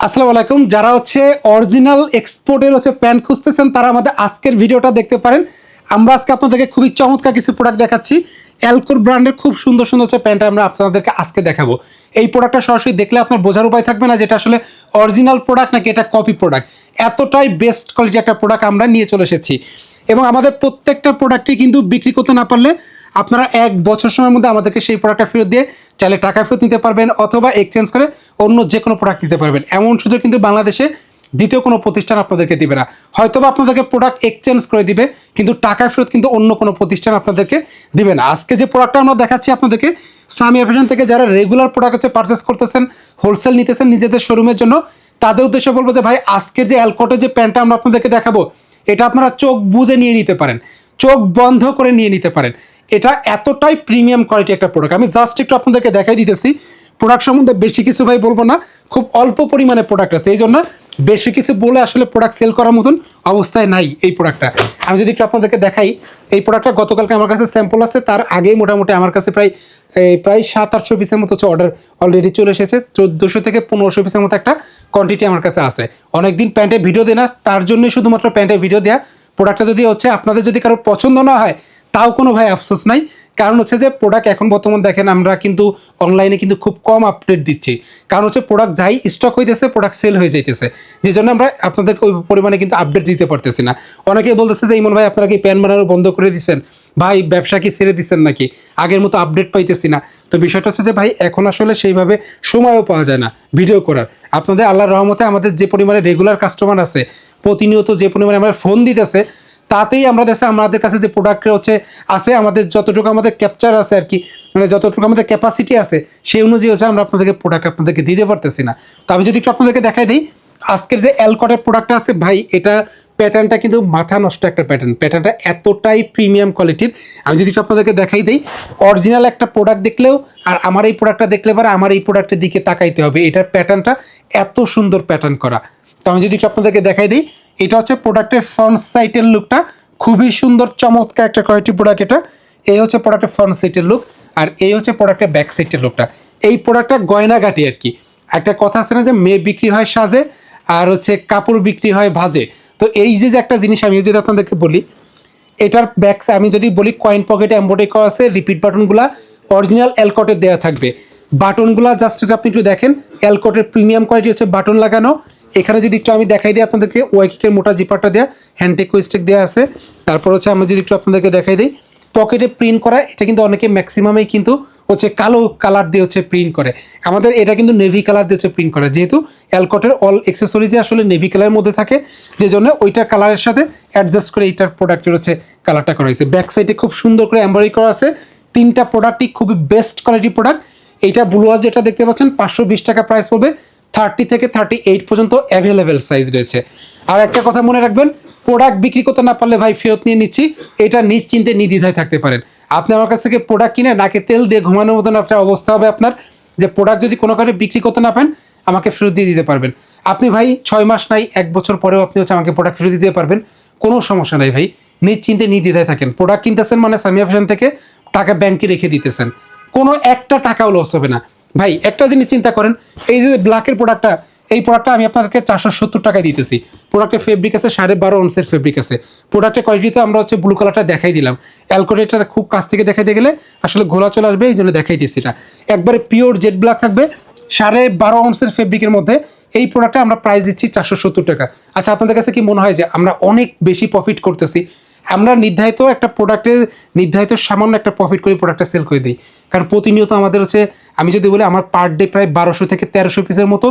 আসসালামু আলাইকুম। যারা হচ্ছে অরিজিনাল এক্সপোর্টের হচ্ছে প্যান্ট খুঁজতেছেন, তারা আমাদের আজকের ভিডিওটা দেখতে পারেন। আমরা আজকে আপনাদেরকে খুবই চমৎকার কিছু প্রোডাক্ট দেখাচ্ছি। অ্যালকোর ব্র্যান্ডের খুব সুন্দর সুন্দর হচ্ছে প্যান্টটা আমরা আপনাদেরকে আজকে দেখাবো। এই প্রোডাক্টটা সরাসরি দেখলে আপনার বোঝার উপায় থাকবে না যেটা আসলে অরিজিনাল প্রোডাক্ট নাকি এটা কপি প্রোডাক্ট এতটাই বেস্ট কোয়ালিটি একটা প্রোডাক্ট আমরা নিয়ে চলে এসেছি। এবং আমাদের প্রত্যেকটা প্রোডাক্টই কিন্তু বিক্রি করতে না পারলে আপনারা এক বছর সময়ের মধ্যে আমাদেরকে সেই প্রোডাক্টটা ফেরত দিয়ে চাইলে টাকা ফেরত নিতে পারবেন অথবা এক্সচেঞ্জ করে অন্য যে কোনো প্রোডাক্ট নিতে পারবেন। এমন সুযোগ কিন্তু বাংলাদেশে দ্বিতীয় কোনো প্রতিষ্ঠান আপনাদেরকে দিবে না। হয়তোবা আপনাদেরকে প্রোডাক্ট এক্সচেঞ্জ করে দিবে, কিন্তু টাকা ফেরত কিন্তু অন্য কোনো প্রতিষ্ঠান আপনাদেরকে দিবে না। আজকে যে প্রোডাক্টটা আমরা দেখাচ্ছি আপনাদেরকে সামি ফ্যাশন থেকে যারা রেগুলার প্রোডাক্ট হচ্ছে পারচেস করতেছেন হোলসেল নিতেছেন নিজেদের শোরুমের জন্য, তাদের উদ্দেশ্যে বলব যে, ভাই, আজকের যে অ্যালকোটের যে প্যান্টটা আমরা আপনাদেরকে দেখাবো এটা আপনারা চোখ বুঝে নিয়ে নিতে পারেন। চোখ বন্ধ করে নিয়ে নিতে পারেন। এটা এতটাই প্রিমিয়াম কোয়ালিটি একটা প্রোডাক্ট আমি জাস্ট একটু আপনাদেরকে দেখাই দিতেছি। প্রোডাক্ট সম্বন্ধে বেশি কিছু ভাই বলব না। খুব অল্প পরিমাণে প্রোডাক্ট আছে। এই জন্য বেশি কিছু বলে আসলে প্রোডাক্ট সেল করার মতন অবস্থায় নাই এই প্রোডাক্টটা আমি যদি একটু আপনাদেরকে দেখাই, এই প্রোডাক্টটা গতকালকে আমার কাছে স্যাম্পল আছে, তার আগেই মোটামুটি আমার কাছে প্রায় প্রায় সাত, আটশো পিসের মতো অর্ডার অলরেডি চলে এসেছে, চোদ্দোশো থেকে পনেরোশো পিসের মতো একটা কোয়ান্টিটি আমার কাছে আছে। অনেকদিন প্যান্টে ভিডিও দেয় না, তার জন্যই শুধুমাত্র প্যান্টে ভিডিও দেওয়া প্রোডাক্টটা যদি হচ্ছে আপনাদের যদি কারও পছন্দ না হয়, তাও কোনো ভাই আফসোস নাই কারণ হচ্ছে যে প্রোডাক্ট এখন বর্তমান দেখেন আমরা কিন্তু অনলাইনে কিন্তু খুব কম আপডেট দিচ্ছি। কারণ হচ্ছে প্রোডাক্ট যাই স্টক হইতেছে প্রোডাক্ট সেল হয়ে যাইতেছে। যে জন্য আমরা আপনাদেরকে ওই পরিমাণে কিন্তু আপডেট দিতে পারতেছি না। অনেকেই বলতেছে যে, ইমন ভাই, আপনারা কি প্যান বানানো বন্ধ করে দিচ্ছেন ভাই, ব্যবসা কি ছেড়ে দিচ্ছেন নাকি? আগের মতো আপডেট পাইতেছি না। তো বিষয়টা হচ্ছে যে, ভাই, এখন আসলে সেইভাবে সময়ও পাওয়া যায় না ভিডিও করার। আপনাদের আল্লাহর রহমতে আমাদের যে পরিমাণে রেগুলার কাস্টমার আছে, প্রতিনিয়ত যে পরিমাণে আমরা ফোন দিতেছে তাতেই আমরা দেশে আমাদের কাছে যে প্রোডাক্ট হচ্ছে আছে, আমাদের যতটুকু আমাদের ক্যাপচার আছে আর কি মানে যতটুকু আমাদের ক্যাপাসিটি আছে, সেই অনুযায়ী হচ্ছে আমরা আপনাদেরকে প্রোডাক্ট আপনাদেরকে দিতে পারতেছি না। তো আমি যদি একটু আপনাদেরকে দেখাই দিই, আজকের যে অ্যালকটের প্রোডাক্টটা আছে, ভাই, এটা প্যাটার্নটা কিন্তু মাথা নষ্ট একটা প্যাটার্ন প্যাটার্নটা এতটাই প্রিমিয়াম কোয়ালিটির আমি যদি আপনাদেরকে দেখাই দিই অরিজিনাল একটা প্রোডাক্ট দেখলেও আর আমার এই প্রোডাক্টটা দেখলে পরে আমার এই প্রোডাক্টের দিকে তাকাইতে হবে। এটার প্যাটার্নটা এত সুন্দর প্যাটার্ন করা। তো আমি যদি আপনাদেরকে দেখাই দিই এটা হচ্ছে প্রোডাক্টের ফ্রন্ট সাইটের লুকটা খুবই সুন্দর, চমৎকার একটা কোয়ালিটি প্রোডাক্ট এটা। এই হচ্ছে প্রোডাক্টের ফ্রন্ট সাইটের লুক আর এই হচ্ছে প্রোডাক্টের ব্যাক সাইটের লুকটা এই প্রোডাক্টটা গয়নাঘাটি আর কি। একটা কথা আছে না যে, মেয়ে বিক্রি হয় সাজে আর হচ্ছে কাপড় বিক্রি হয় ভাজে। তো এই যে যে একটা জিনিস আমি যদি আপনাদেরকে বলি, এটার ব্যাক আমি যদি বলি কয়েন পকেটে এম্বয়ডারি করা আছে রিপিট বাটনগুলা অরিজিনাল অ্যালকটের দেওয়া থাকবে। বাটনগুলা জাস্ট আপনি একটু দেখেন অ্যালকটের প্রিমিয়াম কোয়ালিটি হচ্ছে বাটন লাগানো। এখানে যদি একটু আমি দেখাই দিই আপনাদেরকে, ওয়াইকিকের মোটা জিপারটা দেওয়া হ্যান্ডটেক স্টিক দেওয়া আছে। তারপর হচ্ছে আমরা যদি একটু আপনাদেরকে দেখাই দিই পকেটে প্রিন্ট করা, এটা কিন্তু অনেকে ম্যাক্সিমামই কিন্তু হচ্ছে কালো কালার দিয়ে হচ্ছে প্রিন্ট করে। আমাদের এটা কিন্তু নেভি কালার দিয়ে হচ্ছে প্রিন্ট করে, যেহেতু অ্যালকটের অল এক্সেসরিজে আসলে নেভি কালারের মধ্যে থাকে যে জন্য ওইটার কালারের সাথে অ্যাডজাস্ট করে এইটার প্রোডাক্টের হচ্ছে কালারটা করা হয়েছে। ব্যাক সাইডে খুব সুন্দর করে এম্বয়ডারি করা আছে, তিনটা প্রোডাক্টই খুবই বেস্ট কোয়ালিটি প্রোডাক্ট এইটা ব্লুয়ার যেটা দেখতে পাচ্ছেন, পাঁচশো বিশ টাকা প্রাইস পড়বে থার্টি থেকে থার্টি এইট পর্যন্ত অ্যাভেলেবেল সাইজ রয়েছে। আর একটা কথা মনে রাখবেন প্রোডাক্ট বিক্রি করতে না পারলে ভাই ফেরত নিয়ে নিচ্ছি, এটা নিশ্চিন্তে নির্দ্বিধায় থাকতে পারেন। আপনি আমার কাছ থেকে প্রোডাক্ট কিনে নাকে তেল দিয়ে ঘুমানোর মতন একটা অবস্থা হবে আপনার, যে প্রোডাক্ট যদি কোনো কারণে বিক্রি করতে না পারেন, আমাকে ফেরত দিয়ে দিতে পারবেন। আপনি ভাই ছয় মাস নাই, এক বছর পরেও আপনি হচ্ছে আমাকে প্রোডাক্ট ফেরত দিতে পারবেন, কোনো সমস্যা নাই ভাই। নিশ্চিন্তে নির্দ্বিধায় থাকেন। প্রোডাক্ট কিনতেছেন মানে সামিয়া ফ্যাশন থেকে টাকা ব্যাংকে রেখে দিতেছেন। কোনো একটা টাকাও লস হবে না। ভাই, একটা জিনিস চিন্তা করেন, এই যে ব্ল্যাকের প্রোডাক্টটা এই প্রোডাক্টটা আমি আপনাদেরকে চারশো সত্তর টাকায় দিতেছি। প্রোডাক্টের ফেব্রিক আছে, সাড়ে বারো অনসের ফেব্রিক আছে। প্রোডাক্টের কোয়ালিটিতে আমরা হচ্ছে ব্লু কালারটা দেখাই দিলাম। অ্যালকোরেটটা খুব কাছ থেকে দেখাইতে গেলে আসলে ঘোলা চলে আসবে, এই জন্য দেখাই দিচ্ছি এটা। একবারে পিওর জেড ব্ল্যাক থাকবে, সাড়ে বারো অনসের ফেব্রিকের মধ্যে এই প্রোডাক্টটা আমরা প্রাইস দিচ্ছি চারশো সত্তর টাকা। আচ্ছা আপনাদের কাছে কি মনে হয় যে আমরা অনেক বেশি প্রফিট করতেছি? আমরা নির্ধারিত একটা প্রোডাক্টে নির্ধারিত সামান্য একটা প্রফিট করে প্রোডাক্টটা সেল করে দিই। কারণ প্রতিনিয়ত আমাদের হচ্ছে আমি যদি বলি আমার পার ডে প্রায় বারোশো থেকে তেরোশো পিসের মতো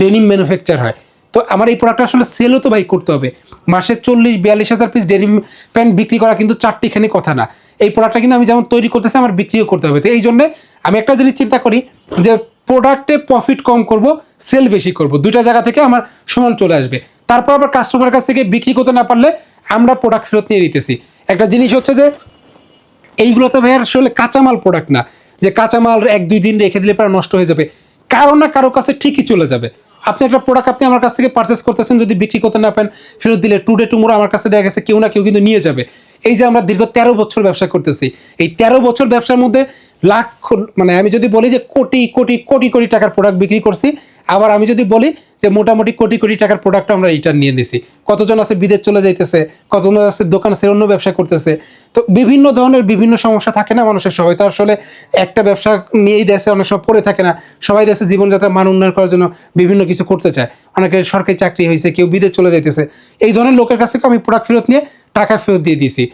ডেনিম ম্যানুফ্যাকচার হয়। তো আমার এই প্রোডাক্টটা আসলে সেলও তো ভাই করতে হবে। মাসে চল্লিশ, বিয়াল্লিশ হাজার পিস ডেনিম প্যান্ট বিক্রি করা কিন্তু চারটিখানি কথা না। এই প্রোডাক্টটা কিন্তু আমি যেমন তৈরি করতেছি, আমার বিক্রিও করতে হবে। তো এই জন্যে আমি একটা জিনিস চিন্তা করি যে প্রোডাক্টে প্রফিট কম করব সেল বেশি করব। দুটা জায়গা থেকে আমার সমান চলে আসবে। তারপর আবার কাস্টমার কাছ থেকে বিক্রি করতে না পারলে আমরা প্রোডাক্ট ফেরত নিয়ে নিতেছি। একটা জিনিস হচ্ছে যে, এইগুলোতে ভাই আসলে কাঁচামাল প্রোডাক্ট না। যে কাঁচামাল এক, দুই দিন রেখে দিলে পরে নষ্ট হয়ে যাবে। কারও না কারও কাছে ঠিকই চলে যাবে। আপনি একটা প্রোডাক্ট আপনি আমার কাছ থেকে পারচেস করতেছেন, যদি বিক্রি করতে না পারেন, ফেরত দিলে টু টুডে টুমোরো আমার কাছে দেখা গেছে, কেউ না কেউ কিন্তু নিয়ে যাবে। এই যে আমরা দীর্ঘ তেরো বছর ব্যবসা করতেছি, এই তেরো বছর ব্যবসার মধ্যে লাখ মানে আমি যদি বলি যে কোটি কোটি কোটি কোটি টাকার প্রোডাক্ট বিক্রি করছি, আবার আমি যদি বলি যে মোটামুটি কোটি কোটি টাকার প্রোডাক্ট আমরা রিটার্ন নিয়ে নিছি। কতজন আছে বিদেশ চলে যাইতেছে, কতজন আছে দোকান আছে অন্য ব্যবসা করতেছে। তো বিভিন্ন ধরনের বিভিন্ন সমস্যা থাকে না মানুষের সবাই। তো আসলে একটা ব্যবসা নিয়েই দেশে অনেক সময় পড়ে থাকে না। সবাই দেশে জীবনযাত্রা মান উন্নয়ন করার জন্য বিভিন্ন কিছু করতে চায়। অনেকের সরকারি চাকরি হয়েছে, কেউ বিদেশ চলে যাইতেছে। এই ধরনের লোকের কাছ থেকে আমি প্রোডাক্ট ফেরত নিয়ে টাকা ফেরত দিয়ে দিয়েছি।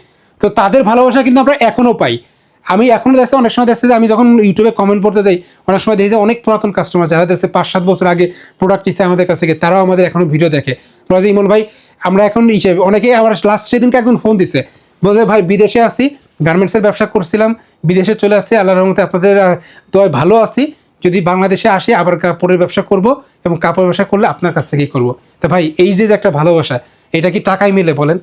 তো তাদের ভালোবাসা কিন্তু আমরা এখনও পাই। আমি এখনও দেখছি, অনেক সময় দেখছি যে আমি যখন ইউটিউবে কমেন্ট পড়তে যাই, অনেক সময় দেখি যে অনেক পুরাতন কাস্টমার যারা দেখছে পাঁচ সাত বছর আগে প্রোডাক্ট নিচ্ছে আমাদের কাছ থেকে, তারাও আমাদের এখনও ভিডিও দেখে। বলে যে ইমন ভাই, আমরা এখন হিসেবে অনেকেই আমার লাস্ট সেদিনকে একজন ফোন দিছে। বলছে ভাই, বিদেশে আছি গার্মেন্টসের ব্যবসা করছিলাম, বিদেশে চলে আসি আল্লাহর রহমতে আপনাদের দোয়ায় ভালো আছি। যদি বাংলাদেশে আসি, আবার কাপড়ের ব্যবসা করব এবং কাপড় ব্যবসা করলে আপনার কাছ থেকেই করব। তা ভাই, এই যে যে একটা ভালোবাসা, এটা কি টাকায় মিলে বলেন?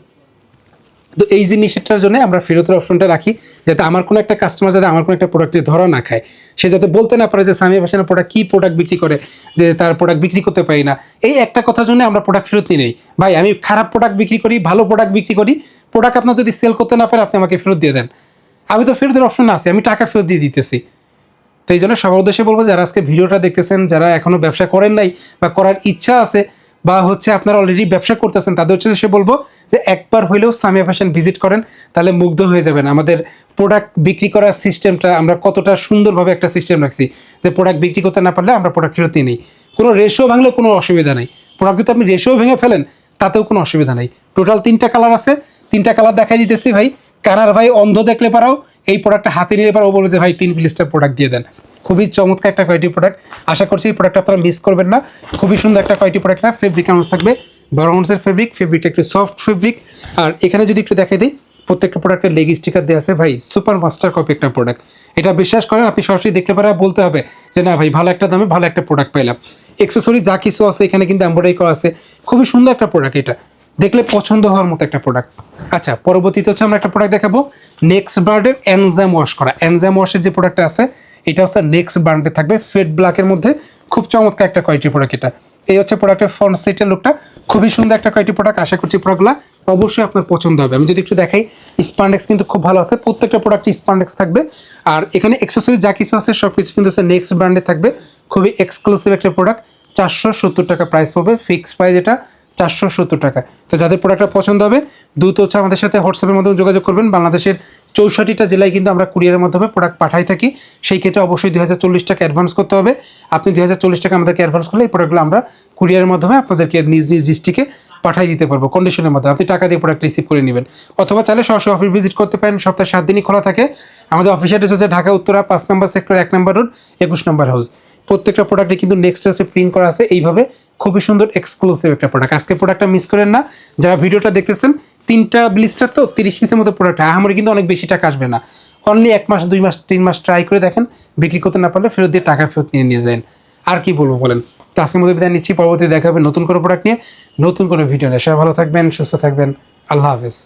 তো এই জিনিসটার জন্য আমরা ফেরতের অপশনটা রাখি, যাতে আমার কোনো একটা কাস্টমার যাতে আমার কোনো একটা প্রোডাক্টের ধরা না খায়। সে যাতে বলতে না পারে যে সামিয়া ভাসানের প্রোডাক্ট কী প্রোডাক্ট বিক্রি করে, যে তার প্রোডাক্ট বিক্রি করতে পারি না। এই একটা কথার জন্য আমরা প্রোডাক্ট ফেরত নিই নেই। ভাই, আমি খারাপ প্রোডাক্ট বিক্রি করি, ভালো প্রোডাক্ট বিক্রি করি প্রোডাক্ট আপনার যদি সেল করতে না পারেন, আপনি আমাকে ফেরত দিয়ে দেন। আমি তো ফেরতের অপশন আছে, আমি টাকা ফেরত দিয়ে দিতেছি। তো এই জন্য সবার উদ্দেশ্যে বলব, যারা আজকে ভিডিওটা দেখতেছেন, যারা এখনও ব্যবসা করেন নাই বা করার ইচ্ছা আছে বা হচ্ছে আপনারা অলরেডি ব্যবসা করতেছেন, তাদের হচ্ছে সে বলব যে একবার হইলেও সামিয়া ফ্যাশন ভিজিট করেন, তাহলে মুগ্ধ হয়ে যাবেন। আমাদের প্রোডাক্ট বিক্রি করার সিস্টেমটা আমরা কতটা সুন্দরভাবে একটা সিস্টেম রাখছি যে প্রোডাক্ট বিক্রি করতে না পারলে আমরা প্রোডাক্ট ফেরত নিই কোনো রেশিও ভাঙলে কোনো অসুবিধা নেই। প্রোডাক্ট যদি আপনি রেশিও ভেঙে ফেলেন, তাতেও কোনো অসুবিধা নেই। টোটাল তিনটা কালার আছে। তিনটা কালার দেখাই দিতেছি ভাই। কানার ভাই অন্ধ দেখলে পারাও, এই প্রোডাক্টটা হাতে নিলে পারাও বলবে যে, ভাই, তিন প্লিস্টার প্রোডাক্ট দিয়ে দেন। খুবই চমৎকার একটা কোয়ালিটি প্রোডাক্ট আশা করছি এই প্রোডাক্ট আপনারা মিস করবেন না। খুবই সুন্দর একটা কোয়ালিটি প্রোডাক্ট না ফেব্রিক আউন্স থাকবে। বরংসের ফেব্রিক ফেব্রিকটা একটু সফট ফেব্রিক আর এখানে যদি একটু দেখাই দিই, প্রত্যেকটা প্রোডাক্টের লেগ স্টিকার দেওয়া আছে। ভাই সুপার মাস্টার কপি একটা প্রোডাক্ট এটা বিশ্বাস করেন, আপনি সরাসরি দেখতে পারা বলতে হবে যে, না ভাই, ভালো একটা দামে ভালো একটা প্রোডাক্ট পেলাম এক্সেসরি যা কিছু আছে, এখানে কিন্তু এম্ব্রয়ডারি করা আছে। খুবই সুন্দর একটা প্রোডাক্ট এটা। দেখলে পছন্দ হওয়ার মতো একটা প্রোডাক্ট আচ্ছা পরবর্তীতে হচ্ছে আমরা একটা প্রোডাক্ট দেখাবো। নেক্সট ব্র্যান্ডের এনজাম ওয়াশ করা। এনজাম ওয়াশের যে প্রোডাক্টটা আছে এটা হচ্ছে নেক্সট ব্র্যান্ডে থাকবে। ফেড ব্ল্যাকের মধ্যে খুব চমৎকার একটা কোয়ালিটি প্রোডাক্ট এটা। এই হচ্ছে প্রোডাক্টের ফ্রন্ট সাইডের লুকটা খুবই সুন্দর একটা কোয়ালিটি প্রোডাক্ট আশা করছি প্রোডাক্টগুলো অবশ্যই আপনার পছন্দ হবে। আমি যদি একটু দেখাই স্পান্ডেক্স কিন্তু খুব ভালো আছে। প্রত্যেকটা প্রোডাক্টে স্পান্ডেক্স থাকবে। আর এখানে এক্সেসরি যা কিছু আছে সব কিছু কিন্তু নেক্সট ব্র্যান্ডে থাকবে। খুবই এক্সক্লুসিভ একটা প্রোডাক্ট চারশো সত্তর টাকা প্রাইস পাবে। ফিক্সড প্রাইস এটা। চারশো সত্তর টাকা। তো যাদের প্রোডাক্টটা পছন্দ হবে, দ্রুত হচ্ছে আমাদের সাথে হোয়াটসঅ্যাপের মাধ্যমে যোগাযোগ করবেন। বাংলাদেশের চৌষট্টিটা জেলায় কিন্তু আমরা কুরিয়ারের মাধ্যমে প্রোডাক্ট পাঠাই থাকি। সেই ক্ষেত্রে অবশ্যই দুই হাজার চল্লিশ টাকা অ্যাডভান্স করতে হবে। আপনি দুই হাজার চল্লিশ টাকা আমাদেরকে অ্যাডভান্স করলে এই প্রোডাক্টগুলো আমরা কুরিয়ারের মাধ্যমে আপনাদেরকে নিজ নিজ ডিস্ট্রিক্টে পাঠিয়ে দিতে পারব কন্ডিশনের মধ্যে আপনি টাকা দিয়ে প্রোডাক্ট রিসিভ করে নেবেন। অথবা চাইলে সরাসরি অফিস ভিজিট করতে পারেন, সপ্তাহে সাত দিনই খোলা থাকে। আমাদের অফিস অ্যাড্রেস হচ্ছে ঢাকা, উত্তরা, পাঁচ নম্বর সেক্টর এক নম্বর রোড একুশ নম্বর হাউস প্রত্যেকটা প্রোডাক্টে কিন্তু নেক্সট হচ্ছে প্রিন্ট করা আছে। এইভাবে খুবই সুন্দর এক্সক্লুসিভ একটা প্রোডাক্ট আজকে প্রোডাক্টটা মিস করেন না। যারা ভিডিওটা দেখতেছেন, তিনটা ব্লিস্টার তো তিরিশ পিসের মতো প্রোডাক্ট আমার কিন্তু অনেক বেশি টাকা আসবে না। অনলি এক মাস, দুই মাস, তিন মাস ট্রাই করে দেখেন। বিক্রি করতে না পারলে ফেরত দিয়ে টাকা ফেরত নিয়ে নিয়ে যান। আর কি বলব বলেন? তো আজকের মধ্যে বিদায় নিচ্ছি। পরবর্তী দেখা হবে নতুন কোনো প্রোডাক্ট নিয়ে। নতুন কোনো ভিডিও নিয়ে। সবাই ভালো থাকবেন, সুস্থ থাকবেন। আল্লাহ হাফেজ।